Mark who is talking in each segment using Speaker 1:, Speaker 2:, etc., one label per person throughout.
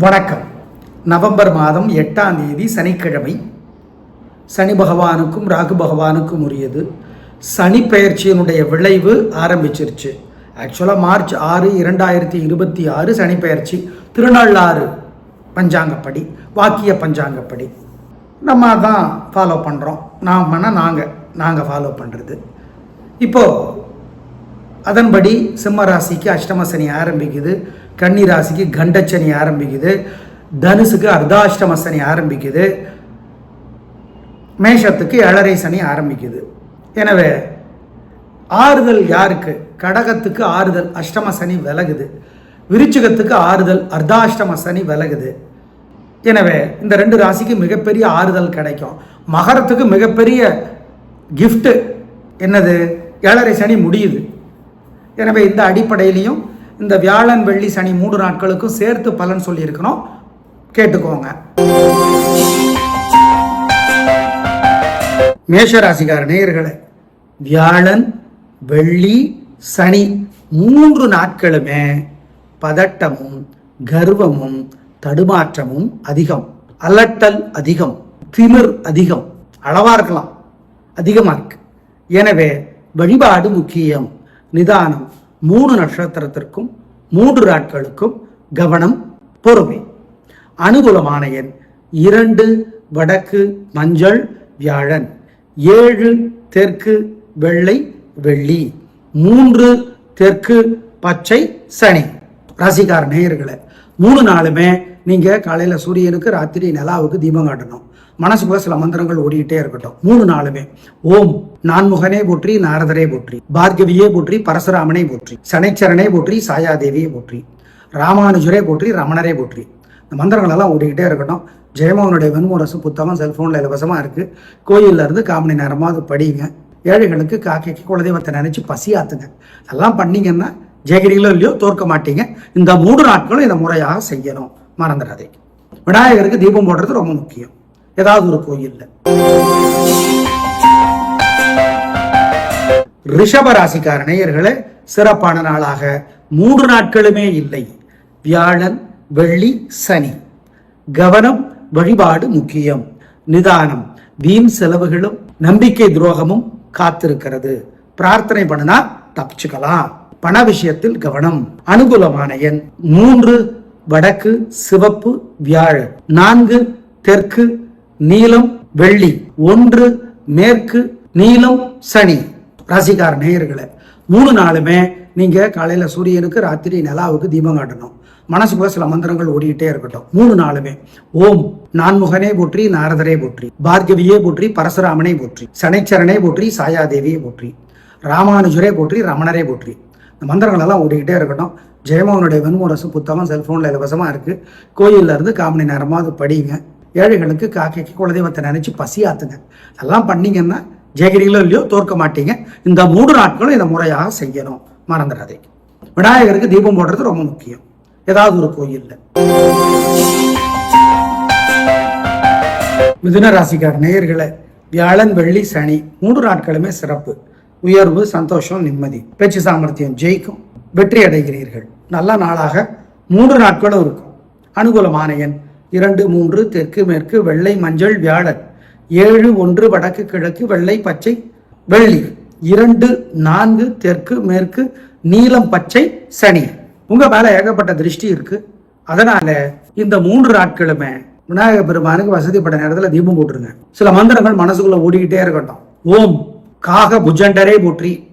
Speaker 1: வணக்கம். நவம்பர் மாதம் எட்டாம் தேதி சனிக்கிழமை. சனி பகவானுக்கும் ராகு பகவானுக்கும் உரியது. சனி பெயர்ச்சியினுடைய விளைவு ஆரம்பிச்சிருச்சு. ஆக்சுவலாக மார்ச் ஆறு இரண்டாயிரத்தி இருபத்தி ஆறு சனி பெயர்ச்சி. திருநள்ளாறு பஞ்சாங்கப்படி வாக்கிய பஞ்சாங்கப்படி. நம்ம தான் ஃபாலோ பண்ணுறோம் நாமன்னா நாங்கள் நாங்கள் ஃபாலோ பண்ணுறது இப்போது அதன்படி சிம்ம ராசிக்கு அஷ்டம சனி ஆரம்பிக்குது கன்னி ராசிக்கு கண்டச்சனி ஆரம்பிக்குது தனுசுக்கு அர்த்தாஷ்டம சனி ஆரம்பிக்குது மேஷத்துக்கு ஏழரை சனி ஆரம்பிக்குது. எனவே ஆறுதல் யாருக்கு? கடகத்துக்கு ஆறுதல் அஷ்டம சனி விலகுது விருச்சிகத்துக்கு ஆறுதல் அர்த்தாஷ்டம சனி விலகுது. எனவே இந்த ரெண்டு ராசிக்கு மிகப்பெரிய ஆறுதல் கிடைக்கும். மகரத்துக்கு மிகப்பெரிய கிஃப்ட்டு என்னது? ஏழரை சனி முடியுது. எனவே இந்த அடிப்படையிலையும் இந்த வியாழன் வெள்ளி சனி மூன்று நாட்களுக்கும் சேர்த்து பலன் சொல்லியிருக்கிறோம் கேட்டுக்கோங்க. மேஷராசிகார நேயர்களே வியாழன் வெள்ளி சனி மூன்று நாட்களுமே பதட்டமும் கர்வமும் தடுமாற்றமும் அதிகம். அலட்டல் அதிகம் திமிர் அதிகம். அளவா இருக்கலாம். அதிகமாக இருக்கு. எனவே வழிபாடு முக்கியம். நிதானம் மூணு நட்சத்திரத்திற்கும் மூன்று நாட்களுக்கும் கவனம் பொறுமை. அனுகூலமான எண் இரண்டு வடக்கு மஞ்சள் வியாழன். ஏழு தெற்கு வெள்ளை வெள்ளி. மூன்று தெற்கு பச்சை சனி. ராசிக்கார நேயர்களை மூணு நாளுமே நீங்கள் காலையில் சூரியனுக்கு ராத்திரி நிலாவுக்கு தீபம் காட்டணும். மனசுக்குள்ள சில மந்திரங்கள் ஓடிக்கிட்டே இருக்கட்டும். மூணு நாளுமே. ஓம் நான்முகனே போற்றி நாரதரே போற்றி பார்கவியே போற்றி பரசுராமனே போற்றி சனைச்சரனே போற்றி சாயாதேவியே போற்றி ராமானுஜரே போற்றி ரமணரே போற்றி. இந்த மந்திரங்கள் எல்லாம் ஓடிக்கிட்டே இருக்கட்டும். ஜெயமோகனுடைய வெண்முரசு புத்தகம் செல்ஃபோனில் இலவசமாக இருக்குது கோயில்ல இருந்து கால் மணி நேரமாவது படிங்க. ஏழைகளுக்கு காக்கைக்கு குலதெய்வத்தை நினைச்சு பசியாத்துங்க. அதெல்லாம் பண்ணீங்கன்னா ஜெயகிரிகளோ இல்லையோ தோற்க மாட்டீங்க. இந்த மூன்று நாட்களும் இதை முறையாக செய்யணும். மறந்துடாதே விநாயகருக்கு தீபம் போடுறது ரொம்ப முக்கியம். ஏதாவது ஒரு கோயில்ல. ரிஷபராசிக்கார நேயர்களே சிறப்பான நாளாக. மூன்று நாட்களுமே இல்லை. வியாழன் வெள்ளி சனி. கவனம் வழிபாடு முக்கியம். நிதானம் வீண் செலவுகளும் நம்பிக்கை துரோகமும் காத்திருக்கிறது. பிரார்த்தனை பண்ணினா தப்பிச்சுக்கலாம். பண விஷயத்தில் கவனம். அனுகூலமான எண். மூன்று வடக்கு சிவப்பு வியாழ நான்கு தெற்கு நீலம் வெள்ளி ஒன்று மேற்கு நீலம் சனி. ராசிக்கார நேயர்களை மூணு நாளுமே நீங்க காலையில சூரியனுக்கு ராத்திரி நிலாவுக்கு தீபம் காட்டணும். மனசுக்குள்ள சில மந்திரங்கள் ஓடிக்கிட்டே இருக்கட்டும். மூணு நாளுமே. ஓம் நான்முகனே போற்றி நாரதரே போற்றி. பார்கவியே போற்றி பரசுராமனே போற்றி. சனைச்சரனே போற்றி சாயாதேவியே போற்றி. ராமானுஜரே போற்றி ரமணரே போற்றி. இந்த மந்திரங்கள் எல்லாம் ஓடிக்கிட்டே இருக்கட்டும். ஜெயமோகனுடைய வெண்முரசு புத்தகம் செல்ஃபோனில் இலவசமாக இருக்குது கோயில்ல இருந்து கால் மணி நேரமாவது படிங்க. ஏழைகளுக்கு காக்கைக்கு குலதெய்வத்தை நினைச்சு பசியாத்துங்க. அதெல்லாம் பண்ணீங்கன்னா ஜெயகிரிகளோ இல்லையோ தோற்க மாட்டீங்க. இந்த மூன்று நாட்களும் இதை முறையாக செய்யணும். மறந்துடாதே விநாயகருக்கு தீபம் போடுறது ரொம்ப முக்கியம். ஏதாவது ஒரு கோயில்ல. மிதுன ராசிக்கார நேயர்களை வியாழன் வெள்ளி சனி மூன்று நாட்களுமே சிறப்பு. உயர்வு சந்தோஷம் நிம்மதி. பேச்சு சாமர்த்தியம் ஜெயிக்கும். வெற்றி அடைகிறீர்கள். நல்ல நாளாக மூன்று நாட்களும் இருக்கும். அனுகூலமான எண் இரண்டு மூன்று தெற்கு மேற்கு வெள்ளை மஞ்சள் வியாழன். ஏழு ஒன்று வடக்கு கிழக்கு வெள்ளை பச்சை வெள்ளி. இரண்டு நான்கு தெற்கு மேற்கு நீலம் பச்சை சனி. உங்க மேல ஏகப்பட்ட திருஷ்டி இருக்கு. அதனால இந்த மூன்று நாட்களுமே விநாயக பெருமானுக்கு வசதிப்பட்ட நேரத்துல தீபம் போட்டுருங்க. சில மந்திரங்கள் மனசுக்குள்ள ஓடிக்கிட்டே இருக்கட்டும். ஓம். காக புஜண்டரே போற்றி.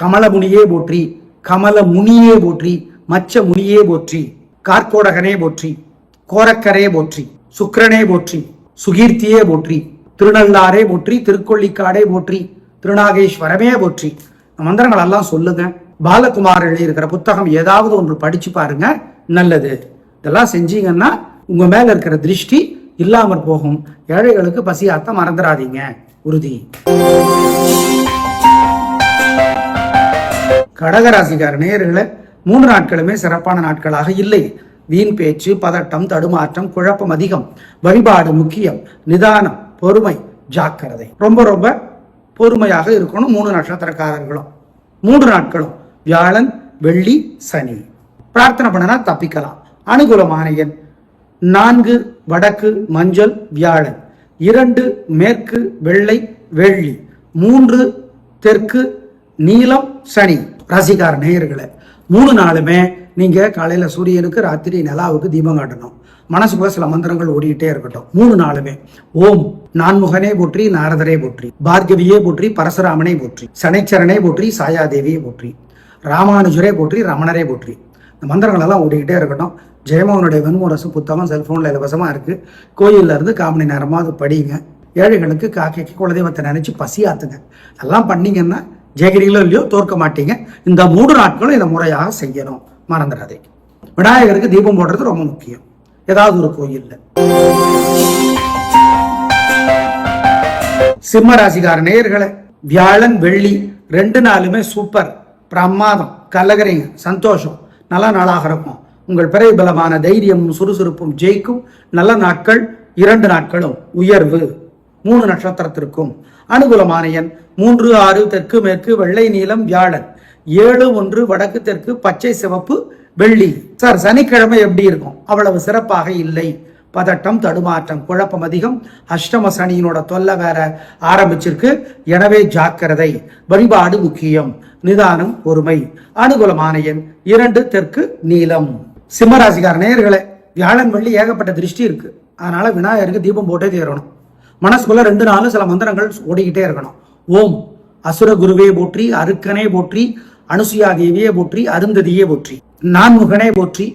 Speaker 1: கமலமுனியே போற்றி. கமல முனியே போற்றி. மச்ச முனியே போற்றி. கார்கோடகனே போற்றி. கோரக்கரையே போற்றி சுக்கரனே போற்றி சுகீர்த்தியே போற்றி திருநள்ளாரே போற்றி திருக்கொள்ளிக்காடே போற்றி திருநாகேஸ்வரமே போற்றி. மந்திரங்கள் எல்லாம் சொல்லுங்க. பாலகுமார் எழுதியிருக்கிற புத்தகம் ஏதாவது ஒன்று படிச்சு பாருங்க நல்லது. இதெல்லாம் செஞ்சீங்கன்னா உங்க மேல இருக்கிற திருஷ்டி இல்லாமற் போகும். ஏழைகளுக்கு பசியாத்த மறந்துடாதீங்க. உறுதி. கடகராசிக்கார நேர்களை மூன்று நாட்களுமே சிறப்பான நாட்களாக இல்லை. வீண் பேச்சு பதட்டம் தடுமாற்றம் குழப்பம் அதிகம். வழிபாடு முக்கியம். நிதானம் பொறுமை ஜாக்கிரதை. ரொம்ப ரொம்ப பொறுமையாக இருக்கணும் மூணு நட்சத்திரக்காரர்களும். மூன்று நாட்களும். வியாழன் வெள்ளி சனி. பிரார்த்தனை பண்ணனா தப்பிக்கலாம். அனுகூலமான எண் நான்கு வடக்கு மஞ்சள் வியாழன். இரண்டு மேற்கு வெள்ளை வெள்ளி. மூன்று தெற்கு நீலம் சனி. ராசிக்கார நேயர்களை மூணு நாளுமே நீங்கள் காலையில் சூரியனுக்கு ராத்திரி நிலாவுக்கு தீபம் காட்டணும். மனசுக்குள்ள சில மந்திரங்கள் ஓடிக்கிட்டே இருக்கட்டும். மூணு நாளுமே. ஓம் நான்முகனே போற்றி நாரதரே போற்றி. பார்கவியே போற்றி பரசுராமனே போற்றி. சனைச்சரனே போற்றி சாயாதேவியே போற்றி. ராமானுஜரே போற்றி ரமணரே போற்றி. இந்த மந்திரங்கள் எல்லாம் ஓடிக்கிட்டே இருக்கட்டும். ஜெயமோகனுடைய வெண்முரசு புத்தகம் செல்போனில் இலவசமாக இருக்குது கோயில்ல இருந்து கால் மணி நேரமாவது படிங்க. ஏழைகளுக்கு காக்கைக்கு குலதெய்வத்தை நினச்சி பசியாத்துங்க. எல்லாம் பண்ணிங்கன்னா ஜெயகிரிகளோ இல்லையோ தோற்க மாட்டீங்க. இந்த மூன்று நாட்களும் இதை முறையாக செய்யணும். மறந்துடாதீங்க விநாயகருக்கு தீபம் போடுறது ரொம்ப முக்கியம். ஏதாவது ஒரு கோயில்ல. சிம்ம ராசிக்கார நேயர்களை வியாழன் வெள்ளி ரெண்டு நாளுமே சூப்பர் பிரமாதம் கலகரைங்க சந்தோஷம். நல்ல நாளாக இருக்கும். உங்கள் பிறை பலமான தைரியமும் சுறுசுறுப்பும் ஜெயிக்கும். நல்ல நாட்கள் இரண்டு நாட்களும் உயர்வு. மூணு நட்சத்திரத்திற்கும் அனுகூலமான எண் மூன்று ஆறு தெற்கு மேற்கு வெள்ளை நீளம் வியாழன். ஏழு ஒன்று வடக்கு தெற்கு பச்சை சிவப்பு வெள்ளி. சார் சனிக்கிழமை எப்படி இருக்கும்? அவ்வளவு சிறப்பாக இல்லை. பதட்டம் தடுமாற்றம் குழப்பம் அதிகம். அஷ்டம சனியினோட தொல்லை வேற ஆரம்பிச்சிருக்கு. எனவே ஜாக்கிரதை. வழிபாடு முக்கியம். நிதானம் பொறுமை. அனுகூலமான எண் இரண்டு தெற்கு நீலம் சிம்மராசிக்கார நேயர்களே வியாழன் வெள்ளி ஏகப்பட்ட திருஷ்டி இருக்கு. அதனால விநாயகருக்கு தீபம் போட்டே தீரணும் மனசுக்குள்ள ரெண்டு நாளும் சில மந்திரங்கள் ஓடிக்கிட்டே இருக்கணும். ஓம். அசுர குருவே போற்றி அருக்கனே போற்றி அனுசுயா தேவியே போற்றி அருந்ததியே போற்றி நான்முகனே போற்றி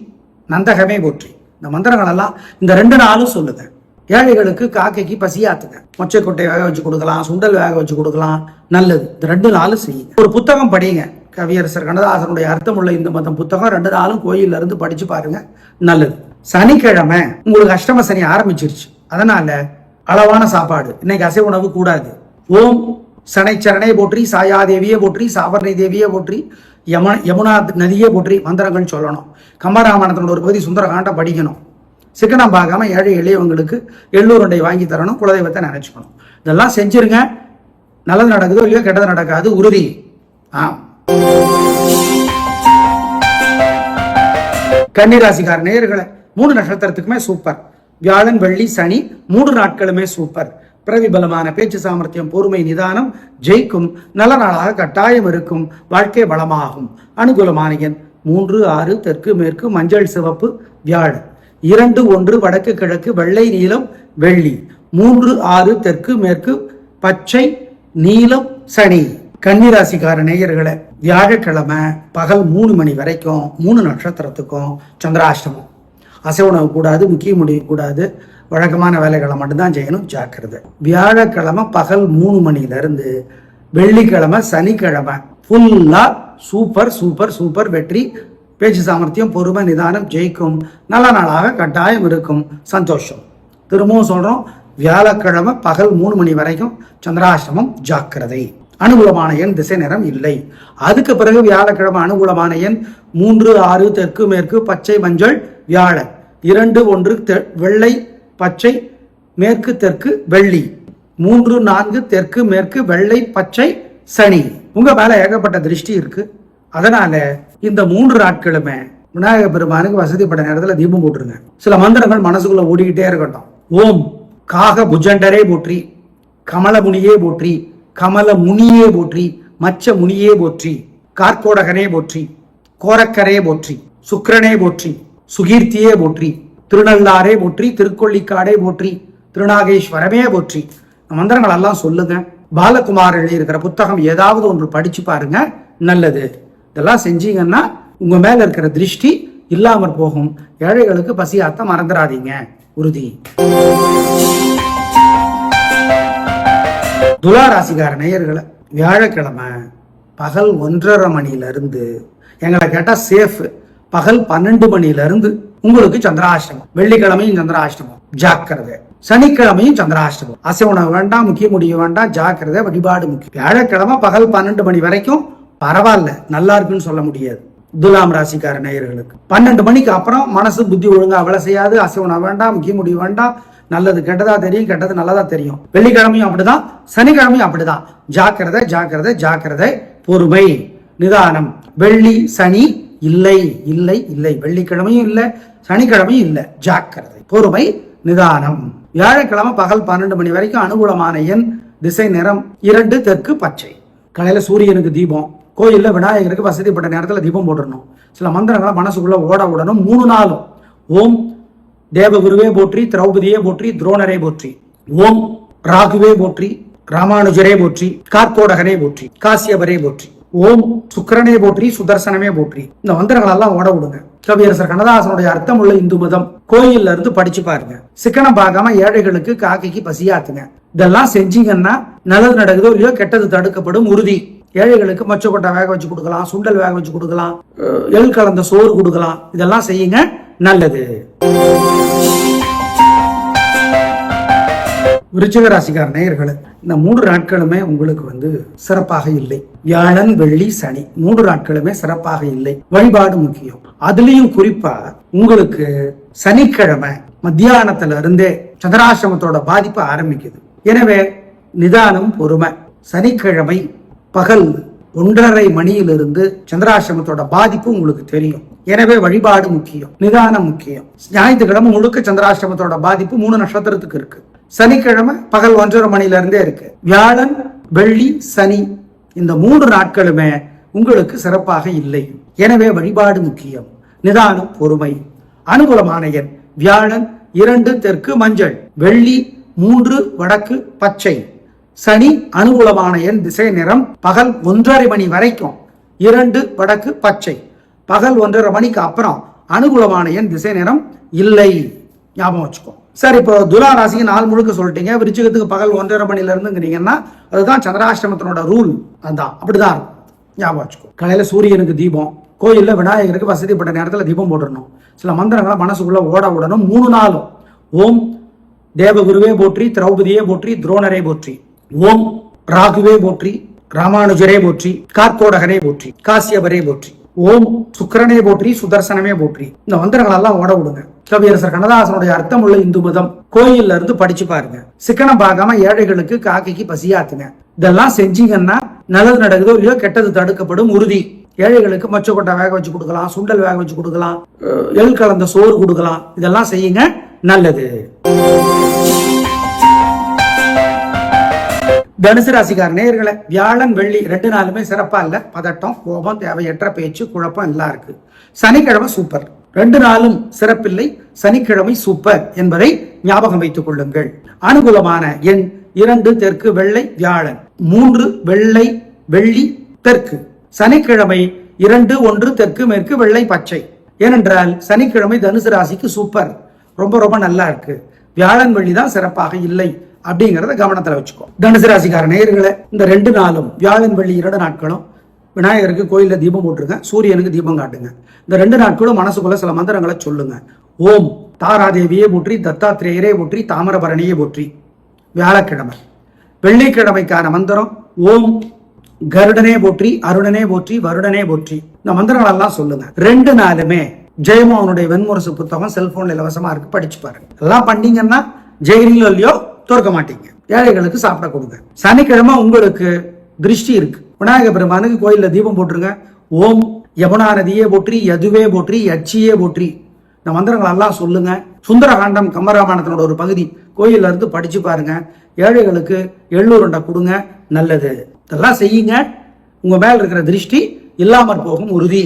Speaker 1: நந்தகமே போற்றி. இந்த மந்திரங்கள் எல்லாம் இந்த ரெண்டு நாளும் சொல்லுங்க ஏழைகளுக்கு காக்கைக்கு பசியாத்துங்க மொச்சைக்கொட்டை வேக வச்சு கொடுக்கலாம் சுண்டல் வேக வச்சு கொடுக்கலாம் நல்லது. இந்த ரெண்டு நாளும் செய்யுங்க. ஒரு புத்தகம் படிங்க. கவியரசர் கண்ணதாசனுடைய அர்த்தமுள்ள இந்த மதம் புத்தகம் ரெண்டு நாளும் கோயில்ல இருந்து படிச்சு பாருங்க. நல்லது. சனிக்கிழமை உங்களுக்கு அஷ்டம சனி ஆரம்பிச்சிருச்சு. அதனால அளவான சாப்பாடு. இன்னைக்கு அசை உணவு கூடாது. ஓம் சனைச்சரணை போற்றி சாயாதேவியே போற்றி சாவரணி தேவியே போற்றி யம யமுனா நதியே போற்றி மந்திரங்கள் சொல்லணும். கம்பராமாயணத்தினோட ஒரு பகுதி சுந்தரகாண்டம் படிக்கணும். சிக்கனம் பார்க்காம ஏழை எளியவங்களுக்கு எள்ளூருண்டை வாங்கி தரணும் குலதெய்வத்தை நினைச்சுக்கணும். இதெல்லாம் செஞ்சிருங்க. நல்லது நடக்குதோ இல்லையோ கெட்டது நடக்காது உறுதி. ஆ கன்னிராசிக்கார நேர்களை மூணு நட்சத்திரத்துக்குமே சூப்பர். வியாழன் வெள்ளி சனி மூன்று நாட்களுமே சூப்பர். பிரதிபலமான பேச்சு சாமர்த்தியம் பொறுமை நிதானம் ஜெயிக்கும் நல்ல நாளாக கட்டாயம் இருக்கும் வாழ்க்கை வளமாகும். அனுகூலமான எண் மூன்று ஆறு தெற்கு மேற்கு மஞ்சள் சிவப்பு வியாழ் இரண்டு ஒன்று வடக்கு கிழக்கு வெள்ளை நீலம் வெள்ளி. மூன்று ஆறு தெற்கு மேற்கு பச்சை நீலம் சனி. கன்னிராசிக்கார நேயர்களை வியாழக்கிழமை பகல் மூணு மணி வரைக்கும் மூணு நட்சத்திரத்துக்கும் சந்திராஷ்டமம். அசை உணவு கூடாது முக்கிய முடிவு கூடாது. வழக்கமான வேலைகளை மட்டும்தான் செய்யணும் ஜாக்கிரதை. வியாழக்கிழமை பகல் மூணு மணிலேருந்து வெள்ளிக்கிழமை சனிக்கிழமை ஃபுல்லாக சூப்பர் சூப்பர் சூப்பர் வெற்றி பேச்சு சாமர்த்தியம் பொறுமை நிதானம் ஜெயிக்கும். நல்ல நாளாக கட்டாயம் இருக்கும். சந்தோஷம். திரும்பவும் சொல்கிறோம் வியாழக்கிழமை பகல் மூணு மணி வரைக்கும் சந்திராசிரமம் ஜாக்கிரதை. அனுகூலமான எண் திசை நேரம் இல்லை. அதுக்கு பிறகு வியாழக்கிழமை அனுகூலமான எண் மூன்று ஆறு தெற்கு மேற்கு பச்சை மஞ்சள் வியாழன். இரண்டு ஒன்று தெ- வெள்ளை பச்சை மேற்கு தெற்கு வெள்ளி. மூன்று நான்கு தெற்கு மேற்கு வெள்ளை பச்சை சனி. உங்க மேல ஏகப்பட்ட திருஷ்டி இருக்கு. அதனால இந்த மூன்று நாட்களுமே விநாயக பெருமானுக்கு வசதிப்பட்ட நேரத்துல தீபம் போட்டுருங்க. சில மந்திரங்கள் மனசுக்குள்ள ஓடிக்கிட்டே இருக்கட்டும். ஓம் காக புஜண்டரே போற்றி கமலமுனியே போற்றி கமல முனியே போற்றி மச்ச முனியே போற்றி கார்கோடகனே போற்றி கோரக்கரே போற்றி சுக்கரனே போற்றி சுகீர்த்தியே போற்றி திருநள்ளாரே போற்றி திருக்கொள்ளிக்காடே போற்றி திருநாகேஸ்வரமே போற்றி. மந்திரங்கள் எல்லாம் சொல்லுங்க. பாலகுமார் எழுதியிருக்கிற புத்தகம் ஏதாவது ஒன்று படிச்சு பாருங்க நல்லது. இதெல்லாம் செஞ்சீங்கன்னா உங்க மேல இருக்கிற திருஷ்டி இல்லாமற் போகும். ஏழைகளுக்கு பசியாத்த மறந்துடாதீங்க உறுதி. துலா நேயர்களை வியாழக்கிழமை பகல் ஒன்றரை மணியிலிருந்து எங்களை கேட்டால் சேஃப் பகல் பன்னெண்டு மணியிலிருந்து உங்களுக்கு சந்திராஷ்டமம். வெள்ளிக்கிழமையும் சந்திராஷ்டமம். ஜாக்கிரதை. சனிக்கிழமையும் சந்திராஷ்டமம். அசை உணவு வேண்டாம் முக்கிய முடிவு வேண்டாம் ஜாக்கிரதை வழிபாடு முக்கியம். வியாழக்கிழமை பகல் பன்னெண்டு மணி வரைக்கும் பரவாயில்ல நல்லா இருக்குன்னு சொல்ல முடியாது. துலாம் ராசிக்கார நேயர்களுக்கு. பன்னெண்டு மணிக்கு அப்புறம் மனசு புத்தி ஒழுங்கா வேலை செய்யாது அசைவனம் வேண்டாம் முக்கிய முடிவு வேண்டாம் நல்லது கெட்டதா தெரியும் கெட்டது நல்லதா தெரியும். வெள்ளிக்கிழமையும் அப்படிதான் சனிக்கிழமையும் அப்படிதான். ஜாக்கிரதை ஜாக்கிரதை ஜாக்கிரதை பொறுமை நிதானம். வெள்ளி சனி இல்லை இல்லை இல்லை. வெள்ளிக்கிழமையும் இல்லை சனிக்கிழமையும் இல்லை. ஜாக்கிரதை பொறுமை நிதானம். வியாழக்கிழமை பகல் பன்னெண்டு மணி வரைக்கும் அனுகூலமான எண் திசை நிறம் இரண்டு தெற்கு பச்சை. காலையில் சூரியனுக்கு தீபம். கோயில்ல விநாயகருக்கு வசதிப்பட்ட நேரத்துல தீபம் போட்டுடணும் சில மந்திரங்களை மனசுக்குள்ள ஓட விடணும் மூணு நாளும். ஓம் தேவகுருவே போற்றி திரௌபதியே போற்றி துரோணரே போற்றி. ஓம் ராகுவே போற்றி ராமானுஜரே போற்றி கார்கோடகனே போற்றி காசியபரே போற்றி. ஓம் சுக்கிரனே போற்றி சுதர்சனமே போற்றி. இந்த மந்திரங்கள் எல்லாம் ஓட விடுங்க. கவியரசர் கண்ணதாசனுடைய அர்த்தம் உள்ள இந்து மதம் கோயில்ல இருந்து படிச்சு பாருங்க. சிக்கனம் பார்க்காம ஏழைகளுக்கு காக்கைக்கு பசியாத்துங்க. இதெல்லாம் செஞ்சீங்கன்னா நல்லது நடக்குதோ இல்லையோ கெட்டது தடுக்கப்படும் உறுதி. ஏழைகளுக்கு மொச்சக்கொட்டை வேக வச்சு கொடுக்கலாம் சுண்டல் வேக வச்சு கொடுக்கலாம் எள் கலந்த சோறு கொடுக்கலாம். இதெல்லாம் செய்யுங்க நல்லது. விருச்சிக ராசிக்கார நேயர்களே இந்த மூன்று நாட்களுமே உங்களுக்கு வந்து சிறப்பாக இல்லை. வியாழன் வெள்ளி சனி மூன்று நாட்களுமே சிறப்பாக இல்லை. வழிபாடு முக்கியம். அதுலயும் குறிப்பா உங்களுக்கு சனிக்கிழமை மத்தியானத்துல இருந்தே சந்திராசிரமத்தோட பாதிப்பு ஆரம்பிக்குது. எனவே நிதானம் பொறுமை. சனிக்கிழமை பகல் ஒன்றரை மணியிலிருந்து சந்திராசிரமத்தோட பாதிப்பு உங்களுக்கு தெரியும். எனவே வழிபாடு முக்கியம் நிதானம் முக்கியம். ஞாயிற்றுக்கிழமை முழுக்க சந்திராசிரமத்தோட பாதிப்பு மூணு நட்சத்திரத்துக்கு இருக்கு. சனிக்கிழமை பகல் ஒன்றரை மணிலிருந்தே இருக்கு. வியாழன் வெள்ளி சனி இந்த மூன்று நாட்களுமே உங்களுக்கு சிறப்பாக இல்லை. எனவே வழிபாடு முக்கியம். நிதானம் பொறுமை. அனுகூலமான எண் வியாழன் இரண்டு தெற்கு மஞ்சள் வெள்ளி மூன்று வடக்கு பச்சை. சனி அனுகூலமான எண் திசை நிறம் பகல் ஒன்றரை மணி வரைக்கும் இரண்டு வடக்கு பச்சை. பகல் ஒன்றரை மணிக்கு அப்புறம் அனுகூலமான எண் திசை நிறம் இல்லை. ஞாபகம் வச்சுக்கோ. சார் இப்போ துலா ராசிக்கு நாள் முழுக்க சொல்லிட்டீங்க. விருச்சிகத்துக்கு பகல் ஒன்றரை மணில இருந்துங்கிறீங்கன்னா அதுதான் சந்திராஷ்டமத்தினோட ரூல் அதுதான் அப்படிதான் இருக்கும். ஞாபகம் வச்சுக்கோ. காலையில சூரியனுக்கு தீபம் கோயிலில் விநாயகருக்கு வசதிப்பட்ட நேரத்தில் தீபம் போட்டுடணும். சில மந்திரங்களை மனசுக்குள்ள ஓட விடணும் மூணு நாளும். ஓம் தேவகுருவே போற்றி திரௌபதியே போற்றி துரோணரே போற்றி. ஓம் ராகுவே போற்றி ராமானுஜரே போற்றி கார்கோடகனே போற்றி காசியபரே போற்றி. ஓம் சுக்கிரனே போற்றி சுதர்சனமே போற்றி. இந்த மந்திரங்களெல்லாம் ஓட விடுங்க. கவியரசர் கண்ணதாசனுடைய அர்த்தம் உள்ள இந்து மதம் கோயில்ல இருந்து படிச்சு பாருங்க. சிக்கனம் பார்க்காம ஏழைகளுக்கு காக்கைக்கு பசியாத்துங்க. இதெல்லாம் செஞ்சீங்கன்னா நல்லது நடக்குதோ இல்லையோ கெட்டது தடுக்கப்படும் உறுதி. ஏழைகளுக்கு மொச்சக்கொட்டை வேக வச்சு கொடுக்கலாம் சுண்டல் வேக வச்சு கொடுக்கலாம் எள் கலந்த சோறு கொடுக்கலாம். இதெல்லாம் செய்யுங்க நல்லது. தனுசு ராசிக்கார நேர்களை வியாழன் வெள்ளி ரெண்டு நாளுமே சிறப்பா இல்ல. பதட்டம் கோபம் தேவையற்ற பேச்சு குழப்பம் எல்லாம் இருக்கு. சனிக்கிழமை சூப்பர். ரெண்டு நாளும் சிறப்பில்லை. சனிக்கிழமை சூப்பர் என்பதை ஞாபகம் வைத்துக் கொள்ளுங்கள். அனுகூலமான எண் இரண்டு தெற்கு வெள்ளை வியாழன். மூன்று வெள்ளை வெள்ளி தெற்கு. சனிக்கிழமை இரண்டு ஒன்று தெற்கு மேற்கு வெள்ளை பச்சை. ஏனென்றால் சனிக்கிழமை தனுசு ராசிக்கு சூப்பர். ரொம்ப ரொம்ப நல்லா இருக்கு. வியாழன் வெள்ளி தான் சிறப்பாக இல்லை அப்படிங்கறத கவனத்துல வச்சுக்கோ. தனுசு ராசிக்கார நேயர்களே இந்த ரெண்டு நாளும் வியாழன் வெள்ளி இரண்டு நாட்களும் விநாயகருக்கு கோயில்ல தீபம் போட்டுருங்க. சூரியனுக்கு தீபம் காட்டுங்க. இந்த ரெண்டு நாட்களும் மனசுக்குள்ள சில மந்திரங்களை சொல்லுங்க. ஓம் தாராதேவியே போற்றி தத்தாத்திரேயரே போற்றி தாமிரபரணியே போற்றி. வியாழக்கிழமை. வெள்ளிக்கிழமைக்கான மந்திரம் ஓம் கருடனே போற்றி அருணனே போற்றி வருடனே போற்றி. இந்த மந்திரங்கள் எல்லாம் சொல்லுங்க. ரெண்டு நாளுமே ஜெயமோகனுடைய வெண்முரசு புத்தகம் செல்போன்ல இலவசமா இருக்கு. படிச்சு பாருங்க. எல்லாம் பண்ணீங்கன்னா ஜெயிலோ இல்லையோ தோற்க மாட்டீங்க. ஏழைகளுக்கு சாப்பிட கொடுங்க. சனிக்கிழமை உங்களுக்கு திருஷ்டி இருக்கு. விநாயக பெருமானுக்கு கோயிலில் தீபம் போட்டுருங்க ஓம் யமுனா நதியே போற்றி யதுவே போற்றி யட்சியே போற்றி. இந்த மந்திரங்கள் எல்லாம் சொல்லுங்க. சுந்தரகாண்டம் கம்பராமாயணத்தினோட ஒரு பகுதி. கோயில்ல இருந்து படிச்சு பாருங்க. ஏழைகளுக்கு எள்ளூருண்டை கொடுங்க நல்லது. இதெல்லாம் செய்யுங்க. உங்க மேல இருக்கிற திருஷ்டி இல்லாமற் போகும் உறுதி.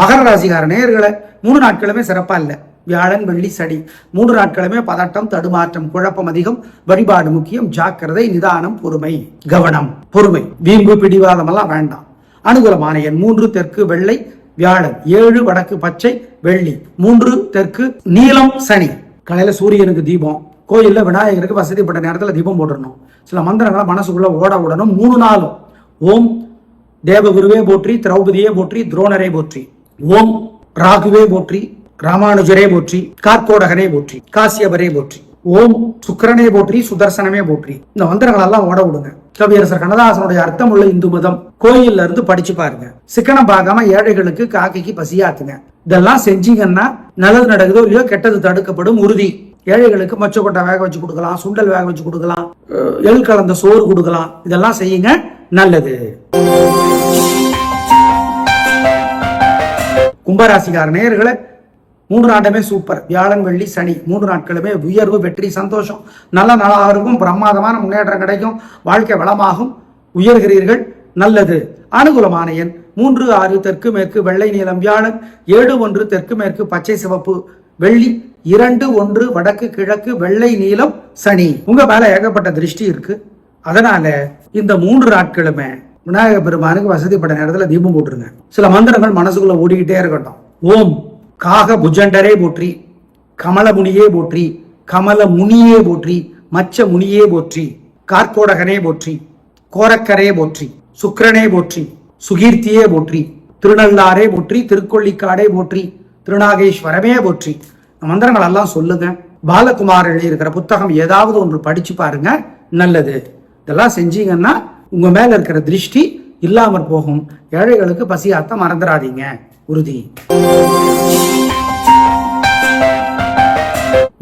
Speaker 1: மகர ராசிகார நேயர்களை மூணு நாட்களுமே சிறப்பா இல்லை. வியாழன் வெள்ளி சனி. மூன்று நாட்களுமே பதட்டம் தடுமாற்றம் குழப்பம் அதிகம். வழிபாடு முக்கியம். ஜாக்கிரதை நிதானம் பொறுமை கவனம். பொறுமை. வீம்பு பிடிவாதம் எல்லாம் வேண்டாம். அனுகூலமான எண் மூன்று தெற்கு வெள்ளை வியாழன். ஏழு வடக்கு பச்சை வெள்ளி. மூன்று தெற்கு நீலம் சனி. காலையில சூரியனுக்கு தீபம். கோயில்ல விநாயகருக்கு வசதிப்பட்ட நேரத்துல தீபம் போட்டுடணும். சில மந்திரங்களை மனசுக்குள்ள ஓட விடணும் மூணு நாளும். ஓம் தேவகுருவே போற்றி திரௌபதியே போற்றி துரோணரே போற்றி. ஓம் ராகுவே போற்றி ராமானுஜரே போற்றி கார்கோடகரே போற்றி காசியபரே போற்றி ஓம் சுக்கரனே போற்றி சுதர்சனமே போற்றி. இந்த மந்திரங்கள் எல்லாம் ஓட விடுங்க. கவியரசர் கண்ணதாசனுடைய அர்த்தம் உள்ள இந்து மதம் கோயில்ல இருந்து படிச்சு பாருங்க. சிக்கனம் பார்க்காம ஏழைகளுக்கு காக்கைக்கு பசியாத்துங்க. இதெல்லாம் செஞ்சீங்கன்னா நல்லது நடக்குதோ இல்லையோ கெட்டது தடுக்கப்படும் உறுதி. ஏழைகளுக்கு மச்சக்கொட்டை வேக வச்சு கொடுக்கலாம் சுண்டல் வேக வச்சு கொடுக்கலாம் எள் கலந்த சோறு கொடுக்கலாம். இதெல்லாம் செய்யுங்க நல்லது. கும்பராசிக்கார நேர்களை மூன்று நாட்டமே சூப்பர் வியாழன் வெள்ளி சனி. மூன்று நாட்களுமே உயர்வு வெற்றி சந்தோஷம். நல்ல நாளாக இருக்கும். பிரமாதமான முன்னேற்றம் கிடைக்கும். வாழ்க்கை வளமாகும். உயர்கிறீர்கள். நல்லது. அனுகூலமான எண் மூன்று ஆறு தெற்கு மேற்கு வெள்ளை நீளம் வியாழன். ஏழு ஒன்று தெற்கு மேற்கு பச்சை சிவப்பு வெள்ளி. இரண்டு ஒன்று வடக்கு கிழக்கு வெள்ளை நீளம் சனி. உங்க மேல ஏகப்பட்ட திருஷ்டி இருக்கு. அதனால இந்த மூன்று நாட்களுமே விநாயகர் பெருமானுக்கு வசதிப்பட்ட நேரத்தில் தீபம் போட்டுருங்க. சில மந்திரங்கள் மனசுக்குள்ள ஓடிக்கிட்டே இருக்கட்டும். ஓம். காக புஜண்டரே போற்றி கமலமுனியே போற்றி கமல முனியே போற்றி மச்ச முனியே போற்றி கார்கோடகனே போற்றி கோரக்கரே போற்றி சுக்கரனே போற்றி சுகீர்த்தியே போற்றி திருநள்ளாரே போற்றி திருக்கொள்ளிக்காடே போற்றி திருநாகேஸ்வரமே போற்றி. மந்திரங்கள் எல்லாம் சொல்லுங்க. பாலகுமார் எழுதியிருக்கிற புத்தகம் ஏதாவது ஒன்று படிச்சு பாருங்க நல்லது. இதெல்லாம் செஞ்சீங்கன்னா உங்க மேல இருக்கிற திருஷ்டி இல்லாமற் போகும். ஏழைகளுக்கு பசியாத்த மறந்துடாதீங்க உறுதி.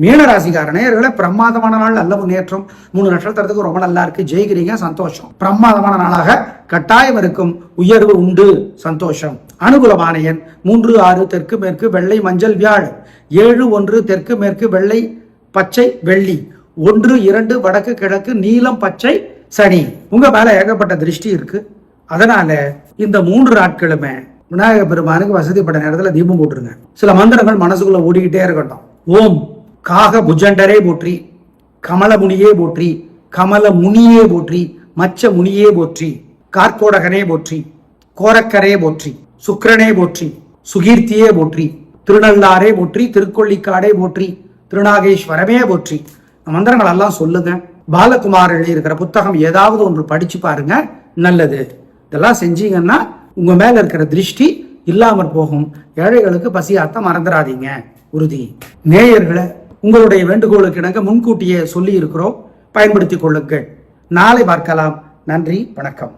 Speaker 1: மீனராசிக்கார நேர்களை பிரமாதமான நாள் நல்ல முன்னேற்றம். மூணு நட்சத்திரத்துக்கு ரொம்ப நல்லா இருக்கு. ஜெயிக்கிறீங்க சந்தோஷம். பிரமாதமான நாளாக கட்டாயம் இருக்கும். உயர்வு உண்டு சந்தோஷம். அனுகூலமான எண் மூன்று ஆறு தெற்கு மேற்கு வெள்ளை மஞ்சள் வியாழ் ஏழு ஒன்று தெற்கு மேற்கு வெள்ளை பச்சை வெள்ளி. ஒன்று இரண்டு வடக்கு கிழக்கு நீலம் பச்சை சனி. உங்க மேல ஏகப்பட்ட திருஷ்டி இருக்கு. அதனால இந்த மூன்று நாட்களுமே விநாயகர் பெருமானுக்கு வசதிப்பட்ட நேரத்தில் தீபம் போட்டுருங்க. சில மந்திரங்கள் மனசுக்குள்ள ஓடிக்கிட்டே இருக்கட்டும். ஓம். காக புஜண்டரே போற்றி கமலமுனியே போற்றி கமல முனியே போற்றி மச்ச முனியே போற்றி கார்கோடகனே போற்றி கோரக்கரே போற்றி சுக்கரனே போற்றி சுகீர்த்தியே போற்றி திருநள்ளாரே போற்றி திருக்கொள்ளிக்காடே போற்றி திருநாகேஸ்வரமே போற்றி. மந்திரங்கள் எல்லாம் சொல்லுங்க. பாலகுமார் எழுதியிருக்கிற புத்தகம் ஏதாவது ஒன்று படிச்சு பாருங்க நல்லது. இதெல்லாம் செஞ்சீங்கன்னா உங்க மேல இருக்கிற திருஷ்டி இல்லாமல் போகும். ஏழைகளுக்கு பசியாத்த மறந்துடாதீங்க உறுதி. நேயர்களை உங்களுடைய வேண்டுகோளுக்கு இணங்க முன்கூட்டியே சொல்லி இருக்கிறோம் பயன்படுத்திக் கொள்ளுங்கள். நாளை பார்க்கலாம். நன்றி வணக்கம்.